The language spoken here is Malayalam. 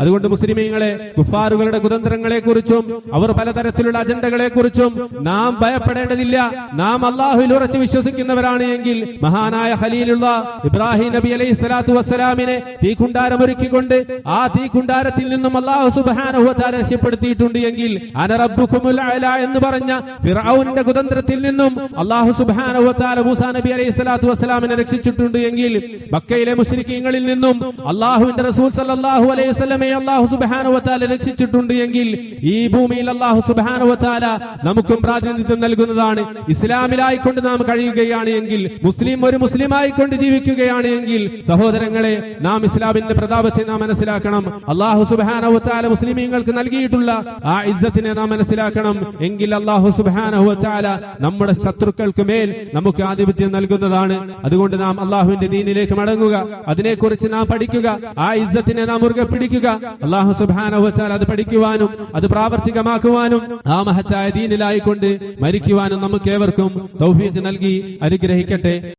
അതുകൊണ്ട് മുസ്ലിമീങ്ങളെ കുഫാറുകളുടെ കുതന്ത്രങ്ങളെ കുറിച്ചും അവർ പലതരത്തിലുള്ള അജണ്ടകളെ കുറിച്ചും നാം ഭയപ്പെടേണ്ടതില്ല. നാം അള്ളാഹുവിൽ ഉറച്ചു വിശ്വസിക്കുന്നവരാണ് എങ്കിൽ മഹാനായ ഖലീലുള്ള ഇബ്രാഹിം നബി അലൈഹി സ്വലാത്തു വസ്സലാമിനെ തീക്കുണ്ടാരമൊരുക്കിക്കൊണ്ട് ആ തീകുണ്ടാരത്തിൽ നിന്നും അള്ളാഹു സുബാനഹുത്താല രക്ഷപ്പെടുത്തിയിട്ടുണ്ട് എങ്കിൽ എന്ന് പറഞ്ഞ ഫിറൌന്റെ കുതന്ത്രത്തിൽ നിന്നും അള്ളാഹു സുബാനഹുത്താല മൂസാ നബി അലൈഹി സ്വലാത്തു വസ്സലാമിനെ രക്ഷിച്ചിട്ടുണ്ട് എങ്കിൽ മക്കയിലെ മുസ്ലിക്കീങ്ങളിൽ നിന്നും അള്ളാഹുവിന്റെ റസൂൽ സല്ലാഹു അലൈഹി വസല്ലമയെ അള്ളാഹു സുബാനുവത്താല രക്ഷിച്ചിട്ടുണ്ട് എങ്കിൽ ഈ ഭൂമിയിൽ അള്ളാഹു സുബാനുവത്താല നമുക്കും പ്രാതിനിധ്യം നൽകുന്നതാണ്. ഇസ്ലാമിലായിക്കൊണ്ട് നാം കഴിയുകയാണ് എങ്കിൽ മുസ്ലിം ഒരു മുസ്ലിം ആയിക്കൊണ്ട് ജീവിക്കുകയാണ് എങ്കിൽ സഹോദരങ്ങളെ നാം ഇസ്ലാമിന്റെ പ്രതാപത്തെ നാം മനസ്സിലാക്കണം. അള്ളാഹു സുബാനുവത്താല മുസ്ലിമീങ്ങൾക്ക് നൽകിയിട്ടുള്ള ആ ഇജ്ജത്തിനെ നാം മനസ്സിലാക്കണം. എങ്കിൽ അള്ളാഹു സുബാനുവത്താല നമ്മുടെ ശത്രുക്കൾക്ക് മേൽ നമുക്ക് ആധിപത്യം നൽകുന്നതാണ്. അതുകൊണ്ട് നാം അള്ളാഹുവിന്റെ ദീനിലേക്ക് മടങ്ങുക. അതിനെക്കുറിച്ച് നാം പഠിക്കുക. ആ ഇജ്ജത്തിനെ നാം മുറുകെ പിടിക്കുക. അള്ളാഹു സുബാന അത് പഠിക്കുവാനും അത് പ്രാവർത്തികമാക്കുവാനും ആ മഹത്തായ ദീനിലായിക്കൊണ്ട് മരിക്കുവാനും നമുക്ക് ഏവർക്കും തൗഫീഖ് നൽകി അനുഗ്രഹിക്കട്ടെ.